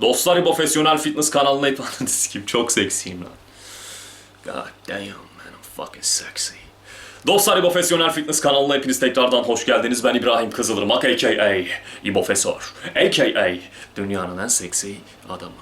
Dostlar Profesyonel Fitness kanalına hepiniz kim çok seksiyim lan. God damn man I'm fucking sexy. Dostlar Profesyonel Fitness kanalına hepiniz tekrardan hoş geldiniz. Ben İbrahim Kızılırmak aka İbofesör aka dünyanın en seksi adamı.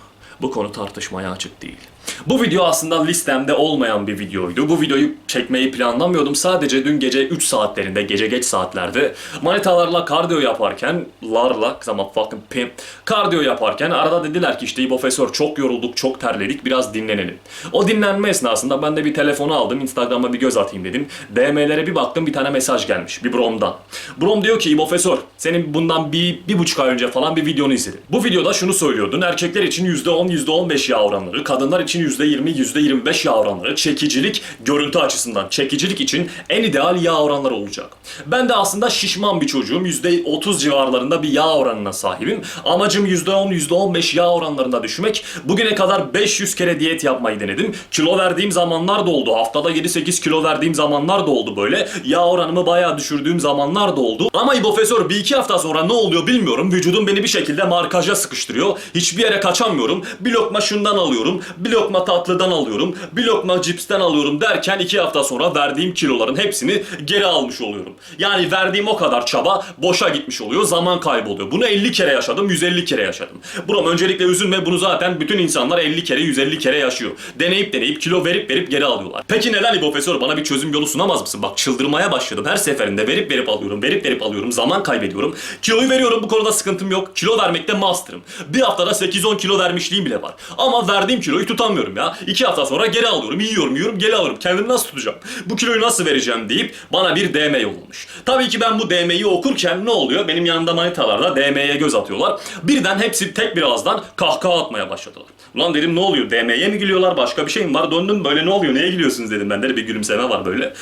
Bu konu tartışmaya açık değil. Bu video aslında listemde olmayan bir videoydu. Bu videoyu çekmeyi planlamıyordum. Sadece dün gece 3 saatlerinde, gece geç saatlerde manitalarla kardiyo yaparken, larla, zaman fucking pimp, kardiyo yaparken arada dediler ki işte İbofesör çok yorulduk, çok terledik, biraz dinlenelim. O dinlenme esnasında ben de bir telefonu aldım, Instagram'a bir göz atayım dedim. DM'lere bir baktım bir tane mesaj gelmiş, bir Brom'dan. Brom diyor ki İbofesör, senin bundan bir, bir buçuk ay önce falan bir videonu izledim. Bu videoda şunu söylüyordun, erkekler için %10, %15 yağ oranları, kadınlar için %20, %25 yağ oranları, çekicilik, görüntü açısından çekicilik için en ideal yağ oranları olacak. Ben de aslında şişman bir çocuğum, %30 civarlarında bir yağ oranına sahibim. Amacım %10, %15 yağ oranlarında düşmek. Bugüne kadar 500 kere diyet yapmayı denedim. Kilo verdiğim zamanlar da oldu. Haftada 7-8 kilo verdiğim zamanlar da oldu böyle. Yağ oranımı bayağı düşürdüğüm zamanlar da oldu. Ama İbofesör bir iki hafta sonra ne oluyor bilmiyorum. Vücudum beni bir şekilde markaja sıkıştırıyor. Hiçbir yere kaçamıyorum. Bir lokma şundan alıyorum. Bir lokma tatlıdan alıyorum. Bir lokma cipsten alıyorum derken iki hafta sonra verdiğim kiloların hepsini geri almış oluyorum. Yani verdiğim o kadar çaba boşa gitmiş oluyor. Zaman kayboluyor. Bunu 50 kere yaşadım, 150 kere yaşadım. Brom öncelikle üzülme bunu zaten bütün insanlar 50 kere, 150 kere yaşıyor. Deneyip deneyip kilo verip verip geri alıyorlar. Peki neden İbofesör bana bir çözüm yolu sunamaz mısın? Bak çıldırmaya başladım. Her seferinde verip verip alıyorum, verip verip alıyorum. Zaman kaybediyorum. Kiloyu veriyorum bu konuda sıkıntım yok. Kilo vermekte master'ım. Bir haftada 8-10 kilo vermişliğim bile var. Ama verdiğim kiloyu tutamıyorum ya. 2 hafta sonra geri alıyorum, yiyorum, yiyorum, geri alıyorum. Kendimi nasıl tutacağım? Bu kiloyu nasıl vereceğim deyip bana bir DM yollamış. Tabii ki ben bu DM'yi okurken ne oluyor? Benim yanımda manitalar da DM'ye göz atıyorlar. Birden hepsi tek bir ağızdan kahkaha atmaya başladılar. Ulan dedim ne oluyor? DM'ye mi gülüyorlar? Başka bir şey mi var? Döndüm böyle ne oluyor? Neye gülüyorsunuz dedim. Bende de bir gülümseme var böyle.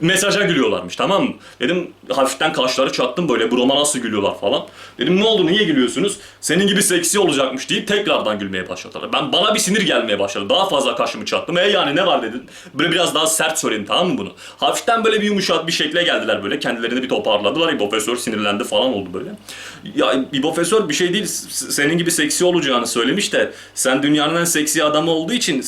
Mesaja gülüyorlarmış tamam mı? Dedim hafiften kaşları çattım böyle broma nasıl gülüyorlar falan. Dedim ne oldu niye gülüyorsunuz? Senin gibi seksi olacakmış deyip tekrardan gülmeye başladılar. Ben bana bir sinir gelmeye başladı. Daha fazla kaşımı çattım. E yani ne var dedim. Böyle biraz daha sert söyledim tamam mı bunu? Hafiften böyle bir yumuşat bir şekle geldiler böyle. Kendilerini bir toparladılar. İbofesör sinirlendi falan oldu böyle. Ya İbofesör bir şey değil. Senin gibi seksi olacağını söylemiş de sen dünyanın en seksi adamı olduğu için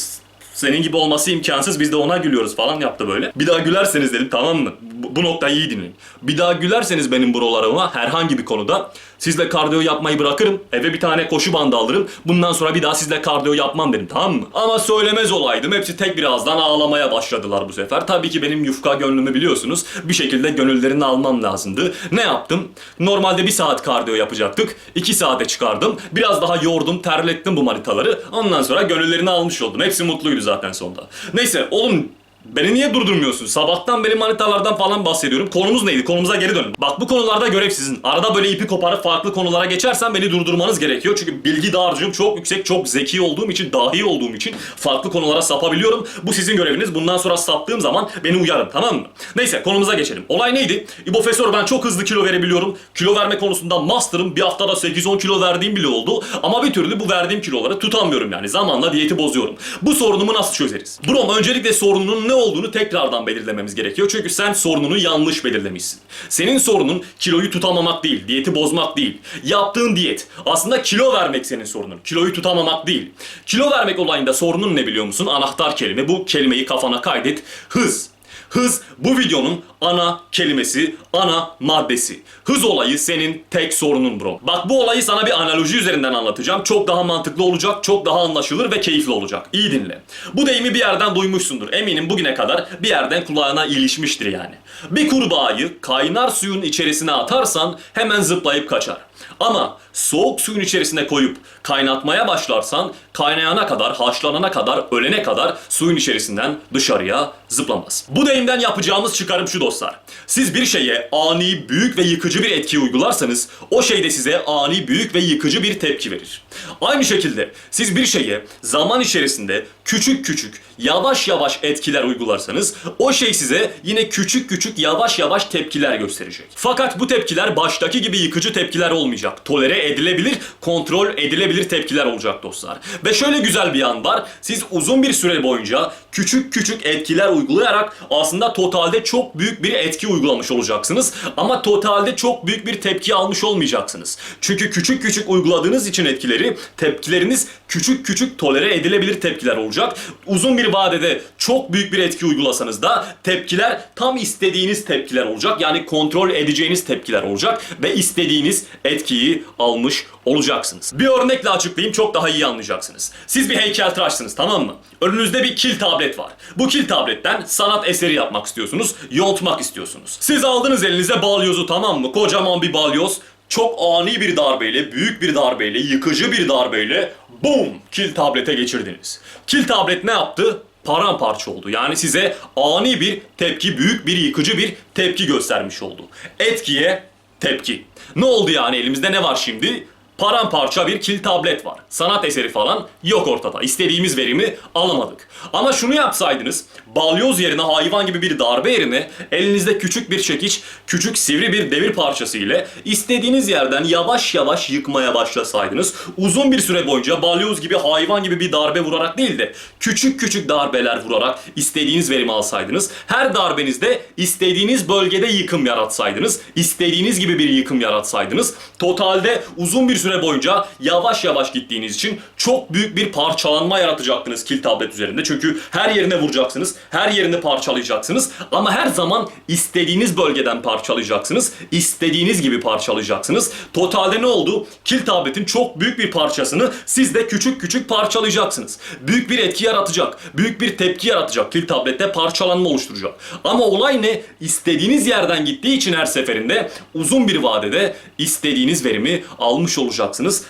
senin gibi olması imkansız biz de ona gülüyoruz falan yaptı böyle. Bir daha gülerseniz dedim tamam mı? Bu, bu noktayı iyi dinleyin. Bir daha gülerseniz benim brolarıma herhangi bir konuda sizle kardiyo yapmayı bırakırım. Eve bir tane koşu bandı alırım. Bundan sonra bir daha sizle kardiyo yapmam dedim tamam mı? Ama söylemez olaydım. Hepsi tek bir ağızdan ağlamaya başladılar bu sefer. Tabii ki benim yufka gönlümü biliyorsunuz. Bir şekilde gönüllerini almam lazımdı. Ne yaptım? Normalde bir saat kardiyo yapacaktık. iki saate çıkardım. Biraz daha yordum, terlettim bu manitaları. Ondan sonra gönüllerini almış oldum. Hepsi mutluydu zaten sonunda. Neyse oğlum Beni niye durdurmuyorsun? Sabahtan beri manitalardan falan bahsediyorum. Konumuz neydi? Konumuza geri dönün. Bak bu konularda görev sizin. Arada böyle ipi koparıp farklı konulara geçersen beni durdurmanız gerekiyor. Çünkü bilgi dağarcığım çok yüksek, çok zeki olduğum için, dahi olduğum için farklı konulara sapabiliyorum. Bu sizin göreviniz. Bundan sonra saptığım zaman beni uyarın tamam mı? Neyse konumuza geçelim. Olay neydi? İbofesör ben çok hızlı kilo verebiliyorum. Kilo verme konusunda master'ım. Bir haftada 8-10 kilo verdiğim bile oldu. Ama bir türlü bu verdiğim kiloları tutamıyorum yani. Zamanla diyeti bozuyorum. Bu sorunumu nasıl çözeriz? Brom öncelikle sorunun ne olduğunu tekrardan belirlememiz gerekiyor. Çünkü sen sorununu yanlış belirlemişsin. Senin sorunun kiloyu tutamamak değil, diyeti bozmak değil. Yaptığın diyet. Aslında kilo vermek senin sorunun. Kiloyu tutamamak değil. Kilo vermek olayında sorunun ne biliyor musun? Anahtar kelime. Bu kelimeyi kafana kaydet. Hız. Hız bu videonun ana kelimesi, ana maddesi. Hız olayı senin tek sorunun bro. Bak bu olayı sana bir analoji üzerinden anlatacağım. Çok daha mantıklı olacak, çok daha anlaşılır ve keyifli olacak. İyi dinle. Bu deyimi bir yerden duymuşsundur. Eminim bugüne kadar bir yerden kulağına ilişmiştir yani. Bir kurbağayı kaynar suyun içerisine atarsan hemen zıplayıp kaçar. Ama soğuk suyun içerisine koyup kaynatmaya başlarsan kaynayana kadar, haşlanana kadar, ölene kadar suyun içerisinden dışarıya zıplamaz. Bu deyimden yapacağımız çıkarım şu dostlar. Siz bir şeye ani, büyük ve yıkıcı bir etki uygularsanız o şey de size ani, büyük ve yıkıcı bir tepki verir. Aynı şekilde siz bir şeye zaman içerisinde küçük küçük, yavaş yavaş etkiler uygularsanız o şey size yine küçük küçük, yavaş yavaş tepkiler gösterecek. Fakat bu tepkiler baştaki gibi yıkıcı tepkiler olmayacak olmayacak. Tolere edilebilir, kontrol edilebilir tepkiler olacak dostlar. Ve şöyle güzel bir yan var. Siz uzun bir süre boyunca küçük küçük etkiler uygulayarak aslında totalde çok büyük bir etki uygulamış olacaksınız. Ama totalde çok büyük bir tepki almış olmayacaksınız. Çünkü küçük küçük uyguladığınız için etkileri, tepkileriniz küçük küçük tolere edilebilir tepkiler olacak. Uzun bir vadede çok büyük bir etki uygulasanız da tepkiler tam istediğiniz tepkiler olacak. Yani kontrol edeceğiniz tepkiler olacak ve istediğiniz etkiyi almış olacaksınız. Bir örnekle açıklayayım çok daha iyi anlayacaksınız. Siz bir heykeltıraşsınız tamam mı? Önünüzde bir kil tablet var. Bu kil tabletten sanat eseri yapmak istiyorsunuz, yontmak istiyorsunuz. Siz aldınız elinize balyozu tamam mı? Kocaman bir balyoz. Çok ani bir darbeyle, büyük bir darbeyle, yıkıcı bir darbeyle boom kil tablete geçirdiniz. Kil tablet ne yaptı? paramparça oldu. Yani size ani bir tepki, büyük bir yıkıcı bir tepki göstermiş oldu. Etkiye tepki. Ne oldu yani elimizde ne var şimdi? Paramparça bir kil tablet var. Sanat eseri falan yok ortada. İstediğimiz verimi alamadık. Ama şunu yapsaydınız, balyoz yerine hayvan gibi bir darbe yerine elinizde küçük bir çekiç, küçük sivri bir demir parçası ile istediğiniz yerden yavaş yavaş yıkmaya başlasaydınız, uzun bir süre boyunca balyoz gibi hayvan gibi bir darbe vurarak değil de küçük küçük darbeler vurarak istediğiniz verimi alsaydınız, her darbenizde istediğiniz bölgede yıkım yaratsaydınız, istediğiniz gibi bir yıkım yaratsaydınız, totalde uzun bir süre boyunca yavaş yavaş gittiğiniz için çok büyük bir parçalanma yaratacaktınız kil tablet üzerinde. Çünkü her yerine vuracaksınız, her yerini parçalayacaksınız ama her zaman istediğiniz bölgeden parçalayacaksınız, istediğiniz gibi parçalayacaksınız. Totalde ne oldu? Kil tabletin çok büyük bir parçasını siz de küçük küçük parçalayacaksınız. Büyük bir etki yaratacak, büyük bir tepki yaratacak. Kil tablette parçalanma oluşturacak. Ama olay ne? İstediğiniz yerden gittiği için her seferinde uzun bir vadede istediğiniz verimi almış olacaksınız.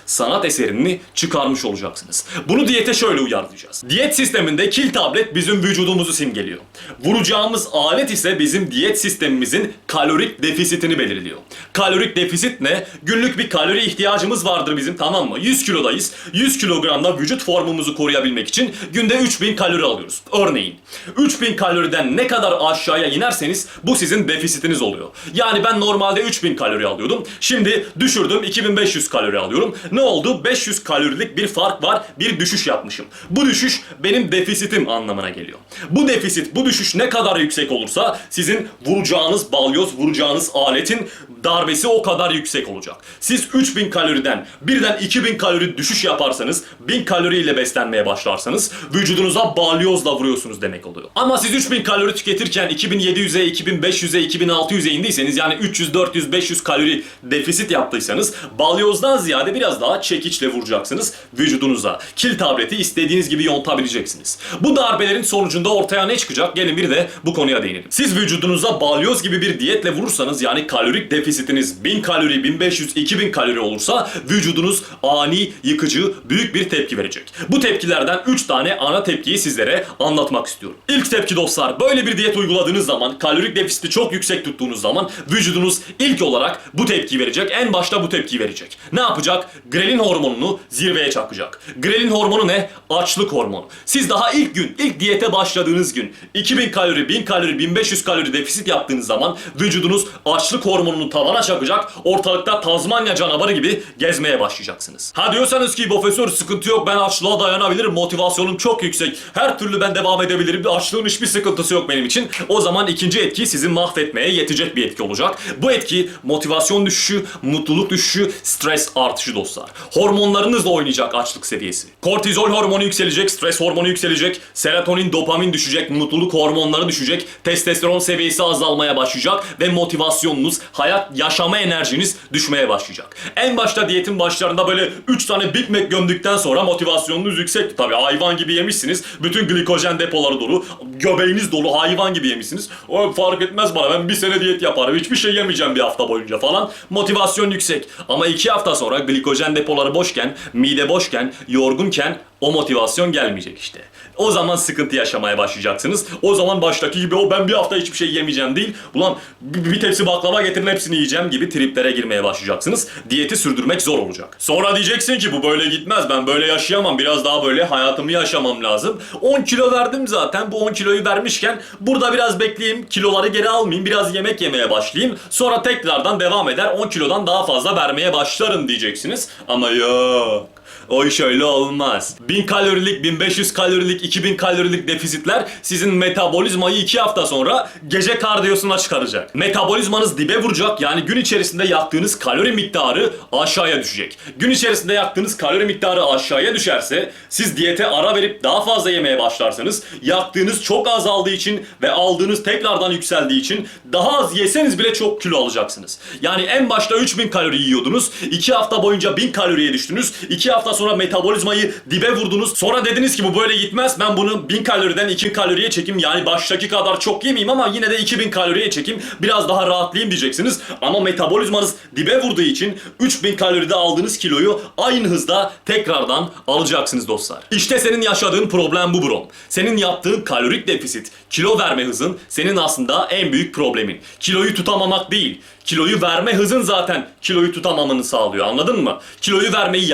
Sanat eserini çıkarmış olacaksınız. Bunu diyete şöyle uyarlayacağız. Diyet sisteminde kil tablet bizim vücudumuzu simgeliyor. Vuracağımız alet ise bizim diyet sistemimizin kalorik defisitini belirliyor. Kalorik defisit ne? Günlük bir kalori ihtiyacımız vardır bizim tamam mı? 100 kilodayız. 100 kilogramda vücut formumuzu koruyabilmek için günde 3000 kalori alıyoruz. Örneğin 3000 kaloriden ne kadar aşağıya inerseniz bu sizin defisitiniz oluyor. Yani ben normalde 3000 kalori alıyordum. Şimdi düşürdüm 2500 kalori alıyorum. Ne oldu? 500 kalorilik bir fark var. Bir düşüş yapmışım. Bu düşüş benim defisitim anlamına geliyor. Bu defisit, bu düşüş ne kadar yüksek olursa sizin vuracağınız balyoz, vuracağınız aletin darbesi o kadar yüksek olacak. Siz 3000 kaloriden birden 2000 kalori düşüş yaparsanız, 1000 kaloriyle beslenmeye başlarsanız vücudunuza balyozla vuruyorsunuz demek oluyor. Ama siz 3000 kalori tüketirken 2700'e, 2500'e, 2600'e indiyseniz yani 300, 400, 500 kalori defisit yaptıysanız balyozdan ziyade biraz daha çekiçle vuracaksınız vücudunuza. Kil tableti istediğiniz gibi yontabileceksiniz. Bu darbelerin sonucunda ortaya ne çıkacak? Gelin bir de bu konuya değinelim. Siz vücudunuza balyoz gibi bir diyetle vurursanız yani kalorik defisitiniz 1000 kalori, 1500, 2000 kalori olursa vücudunuz ani, yıkıcı, büyük bir tepki verecek. Bu tepkilerden 3 tane ana tepkiyi sizlere anlatmak istiyorum. İlk tepki dostlar, böyle bir diyet uyguladığınız zaman, kalorik defisiti çok yüksek tuttuğunuz zaman vücudunuz ilk olarak bu tepkiyi verecek. En başta bu tepkiyi verecek. Ne yapacak? Grelin hormonunu zirveye çakacak. Grelin hormonu ne? Açlık hormonu. Siz daha ilk gün, ilk diyete başladığınız gün 2000 kalori, 1000 kalori, 1500 kalori defisit yaptığınız zaman vücudunuz açlık hormonunu tavana çakacak. Ortalıkta Tazmanya canavarı gibi gezmeye başlayacaksınız. Ha diyorsanız ki profesör sıkıntı yok ben açlığa dayanabilirim. Motivasyonum çok yüksek. Her türlü ben devam edebilirim. Açlığın hiçbir sıkıntısı yok benim için. O zaman ikinci etki sizi mahvetmeye yetecek bir etki olacak. Bu etki motivasyon düşüşü, mutluluk düşüşü, stres artışı dostlar. Hormonlarınızla oynayacak açlık seviyesi. Kortizol hormonu yükselecek, stres hormonu yükselecek, serotonin, dopamin düşecek, mutluluk hormonları düşecek, testosteron seviyesi azalmaya başlayacak ve motivasyonunuz, hayat yaşama enerjiniz düşmeye başlayacak. En başta diyetin başlarında böyle 3 tane Big Mac gömdükten sonra motivasyonunuz yüksek. Tabi hayvan gibi yemişsiniz. Bütün glikojen depoları dolu. Göbeğiniz dolu hayvan gibi yemişsiniz. O fark etmez bana ben bir sene diyet yaparım. Hiçbir şey yemeyeceğim bir hafta boyunca falan. Motivasyon yüksek. Ama 2 hafta sonra glikojen depoları boşken, mide boşken, yorgunken o motivasyon gelmeyecek işte. O zaman sıkıntı yaşamaya başlayacaksınız. O zaman baştaki gibi o ben bir hafta hiçbir şey yemeyeceğim değil. Ulan bir tepsi baklava getirin hepsini yiyeceğim gibi triplere girmeye başlayacaksınız. Diyeti sürdürmek zor olacak. Sonra diyeceksin ki bu böyle gitmez. Ben böyle yaşayamam. Biraz daha böyle hayatımı yaşamam lazım. 10 kilo verdim zaten. Bu 10 kiloyu vermişken burada biraz bekleyeyim. Kiloları geri almayayım. Biraz yemek yemeye başlayayım. Sonra tekrardan devam eder. 10 kilodan daha fazla vermeye başlarım diyeceksiniz. Ama yok. O iş öyle olmaz. 1000 kalorilik, 1500 kalorilik, 2000 kalorilik defisitler sizin metabolizmayı 2 hafta sonra gece kardiyosuna çıkaracak. Metabolizmanız dibe vuracak yani gün içerisinde yaktığınız kalori miktarı aşağıya düşecek. Gün içerisinde yaktığınız kalori miktarı aşağıya düşerse siz diyete ara verip daha fazla yemeye başlarsanız yaktığınız çok azaldığı için ve aldığınız tekrardan yükseldiği için daha az yeseniz bile çok kilo alacaksınız. Yani en başta 3000 kalori yiyordunuz. 2 hafta boyunca 1000 kaloriye düştünüz. 2 hafta sonra metabolizmayı dibe vurdunuz. Sonra dediniz ki bu böyle gitmez. Ben bunu 1000 kaloriden 2000 kaloriye çekeyim. Yani baştaki kadar çok yemeyeyim ama yine de 2000 kaloriye çekeyim. Biraz daha rahatlayayım diyeceksiniz. Ama metabolizmanız dibe vurduğu için 3000 kaloride aldığınız kiloyu aynı hızda tekrardan alacaksınız dostlar. İşte senin yaşadığın problem bu bro. Senin yaptığın kalorik defisit, kilo verme hızın senin aslında en büyük problemin. Kiloyu tutamamak değil. Kiloyu verme hızın zaten kiloyu tutamamanı sağlıyor anladın mı? Kiloyu vermeyi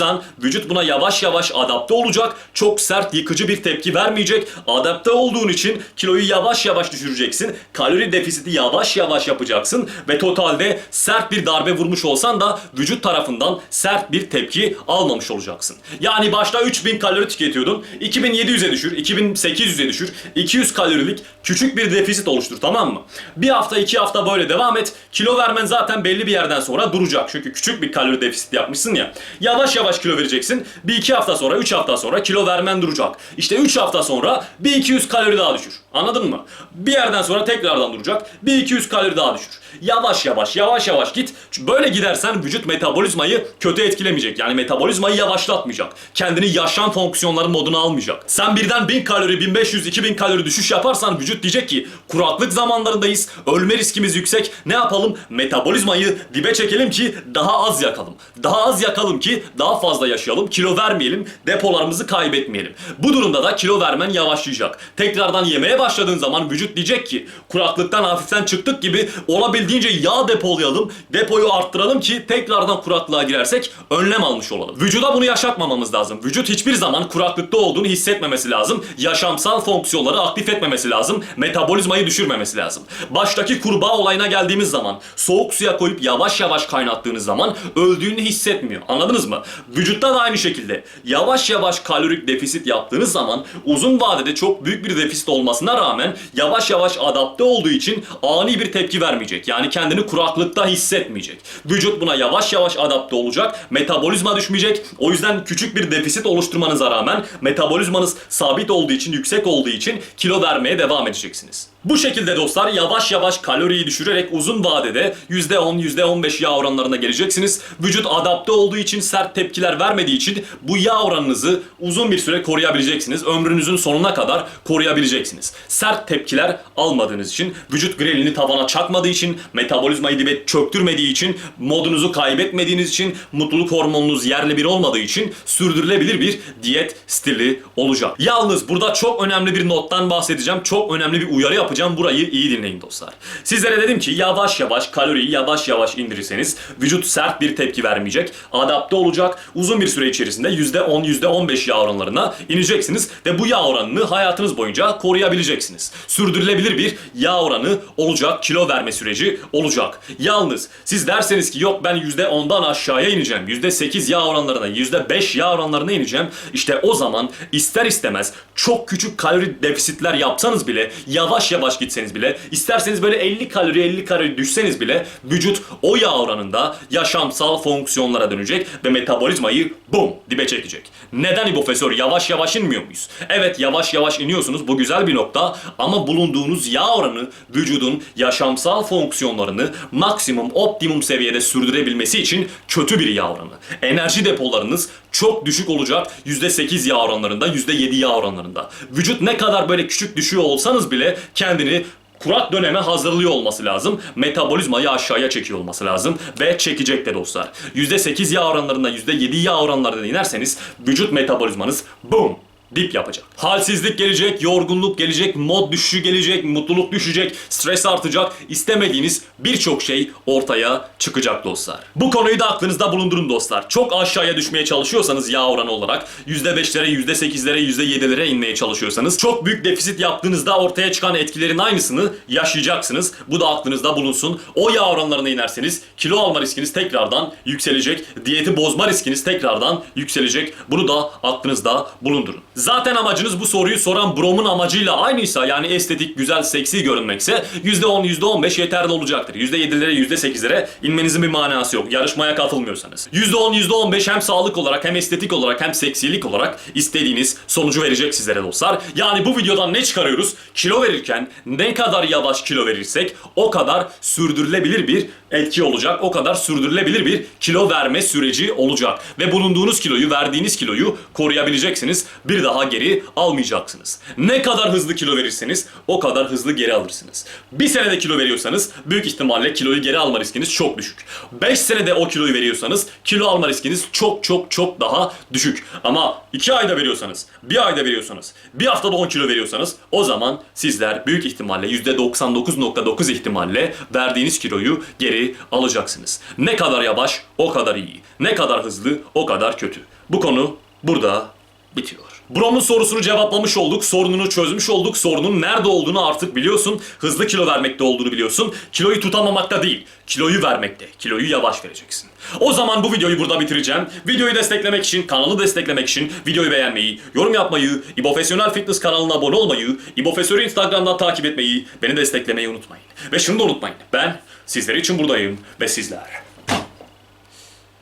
yavaşlatırsan vücut buna yavaş yavaş adapte olacak. Çok sert yıkıcı bir tepki vermeyecek. Adapte olduğun için kiloyu yavaş yavaş düşüreceksin. Kalori defisiti yavaş yavaş yapacaksın ve totalde sert bir darbe vurmuş olsan da vücut tarafından sert bir tepki almamış olacaksın. Yani başta 3000 kalori tüketiyordun. 2700'e düşür, 2800'e düşür. 200 kalorilik küçük bir defisit oluştur tamam mı? Bir hafta iki hafta böyle devam et. Kilo vermen zaten belli bir yerden sonra duracak. Çünkü küçük bir kalori defisit yapmışsın ya. Yavaş yavaş kilo vereceksin. Bir iki hafta sonra, üç hafta sonra kilo vermen duracak. İşte üç hafta sonra bir 200 kalori daha düşür. Anladın mı? Bir yerden sonra tekrardan duracak. Bir 200 kalori daha düşür. Yavaş yavaş, yavaş yavaş git. Çünkü Böyle gidersen vücut metabolizmayı kötü etkilemeyecek. Yani metabolizmayı yavaşlatmayacak. Kendini yaşam fonksiyonları moduna almayacak. Sen birden 1000 kalori, 1500, 2000 kalori düşüş yaparsan vücut diyecek ki kuraklık zamanlarındayız. Ölme riskimiz yüksek. Ne yapalım? Metabolizmayı dibe çekelim ki daha az yakalım. Daha az yakalım ki daha fazla yaşayalım. Kilo vermeyelim. Depolarımızı kaybetmeyelim. Bu durumda da kilo vermen yavaşlayacak. Tekrardan yemeye başladığın zaman vücut diyecek ki kuraklıktan hafiften çıktık gibi olabildiğince yağ depolayalım. Depoyu arttıralım ki tekrardan kuraklığa girersek önlem almış olalım. Vücuda bunu yaşatmamamız lazım. Vücut hiçbir zaman kuraklıkta olduğunu hissetmemesi lazım. Yaşamsal fonksiyonları aktif etmemesi lazım. Metabolizmayı düşürmemesi lazım. Baştaki kurbağa olayına geldiğimiz zaman soğuk suya koyup yavaş yavaş kaynattığınız zaman öldüğünü hissetmiyor. Anladınız mı? Vücutta da aynı şekilde yavaş yavaş kalorik defisit yaptığınız zaman uzun vadede çok büyük bir defisit olmasına rağmen yavaş yavaş adapte olduğu için ani bir tepki vermeyecek. Yani kendini kuraklıkta hissetmeyecek. Vücut buna yavaş yavaş adapte olacak. Metabolizma düşmeyecek. O yüzden küçük bir defisit oluşturmanıza rağmen metabolizmanız sabit olduğu için, yüksek olduğu için kilo vermeye devam edeceksiniz. Bu şekilde dostlar yavaş yavaş kaloriyi düşürerek uzun vadede %10, %15 yağ oranlarına geleceksiniz. Vücut adapte olduğu için sert tepkiler vermediği için bu yağ oranınızı uzun bir süre koruyabileceksiniz. Ömrünüzün sonuna kadar koruyabileceksiniz. Sert tepkiler almadığınız için, vücut grelini tavana çakmadığı için, metabolizmayı dibe çöktürmediği için, modunuzu kaybetmediğiniz için, mutluluk hormonunuz yerle bir olmadığı için sürdürülebilir bir diyet stili olacak. Yalnız burada çok önemli bir nottan bahsedeceğim. Çok önemli bir uyarı yapacağım. Burayı iyi dinleyin dostlar. Sizlere dedim ki yavaş yavaş kaloriyi yavaş yavaş indirirseniz vücut sert bir tepki vermeyecek. Adapte olacak. Uzun bir süre içerisinde %10, %15 yağ oranlarına ineceksiniz ve bu yağ oranını hayatınız boyunca koruyabileceksiniz. Sürdürülebilir bir yağ oranı olacak. Kilo verme süreci olacak. Yalnız siz derseniz ki yok ben %10'dan aşağıya ineceğim. %8 yağ oranlarına, %5 yağ oranlarına ineceğim. İşte o zaman ister istemez çok küçük kalori defisitler yapsanız bile yavaş yavaş gitseniz bile isterseniz böyle 50 kalori 50 kalori düşseniz bile vücut o yağ oranında yaşamsal fonksiyonlara dönecek ve metabolizmayı bum dibe çekecek. Neden İbofesör yavaş yavaş inmiyor muyuz? Evet yavaş yavaş iniyorsunuz bu güzel bir nokta ama bulunduğunuz yağ oranı vücudun yaşamsal fonksiyonlarını maksimum optimum seviyede sürdürebilmesi için kötü bir yağ oranı. Enerji depolarınız çok düşük olacak %8 yağ oranlarında %7 yağ oranlarında. Vücut ne kadar böyle küçük düşüyor olsanız bile kendini kurak döneme hazırlıyor olması lazım. Metabolizmayı aşağıya çekiyor olması lazım. Ve çekecek de dostlar. %8 yağ oranlarında %7 yağ oranlarında inerseniz vücut metabolizmanız boom dip yapacak. Halsizlik gelecek, yorgunluk gelecek, mod düşüşü gelecek, mutluluk düşecek, stres artacak, istemediğiniz birçok şey ortaya çıkacak dostlar. Bu konuyu da aklınızda bulundurun dostlar. Çok aşağıya düşmeye çalışıyorsanız yağ oranı olarak %5'lere, %8'lere, %7'lere inmeye çalışıyorsanız çok büyük defisit yaptığınızda ortaya çıkan etkilerin aynısını yaşayacaksınız. Bu da aklınızda bulunsun. O yağ oranlarına inerseniz kilo alma riskiniz tekrardan yükselecek. Diyeti bozma riskiniz tekrardan yükselecek. Bunu da aklınızda bulundurun. Zaten amacınız bu soruyu soran Brom'un amacıyla aynıysa yani estetik, güzel, seksi görünmekse %10, %15 yeterli olacaktır. %7'lere, %8'lere inmenizin bir manası yok. Yarışmaya katılmıyorsanız. %10, %15 hem sağlık olarak hem estetik olarak hem seksilik olarak istediğiniz sonucu verecek sizlere dostlar. Yani bu videodan ne çıkarıyoruz? Kilo verirken ne kadar yavaş kilo verirsek o kadar sürdürülebilir bir etki olacak. O kadar sürdürülebilir bir kilo verme süreci olacak. Ve bulunduğunuz kiloyu, verdiğiniz kiloyu koruyabileceksiniz. Bir daha geri almayacaksınız. Ne kadar hızlı kilo verirseniz o kadar hızlı geri alırsınız. Bir senede kilo veriyorsanız büyük ihtimalle kiloyu geri alma riskiniz çok düşük. 5 senede o kiloyu veriyorsanız kilo alma riskiniz çok çok çok daha düşük. Ama 2 ayda veriyorsanız, bir ayda veriyorsanız, bir haftada 10 kilo veriyorsanız o zaman sizler büyük ihtimalle %99.9 ihtimalle verdiğiniz kiloyu geri alacaksınız. Ne kadar yavaş o kadar iyi. Ne kadar hızlı o kadar kötü. Bu konu burada bitiyor. Brom'un sorusunu cevaplamış olduk, sorununu çözmüş olduk, sorunun nerede olduğunu artık biliyorsun, hızlı kilo vermekte olduğunu biliyorsun, kiloyu tutamamakta değil, kiloyu vermekte, kiloyu yavaş vereceksin. O zaman bu videoyu burada bitireceğim. Videoyu desteklemek için, kanalı desteklemek için videoyu beğenmeyi, yorum yapmayı, İbofesyonel Fitness kanalına abone olmayı, İbofesör'ü Instagram'dan takip etmeyi, beni desteklemeyi unutmayın. Ve şunu da unutmayın, ben sizler için buradayım ve sizler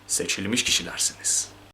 seçilmiş kişilersiniz.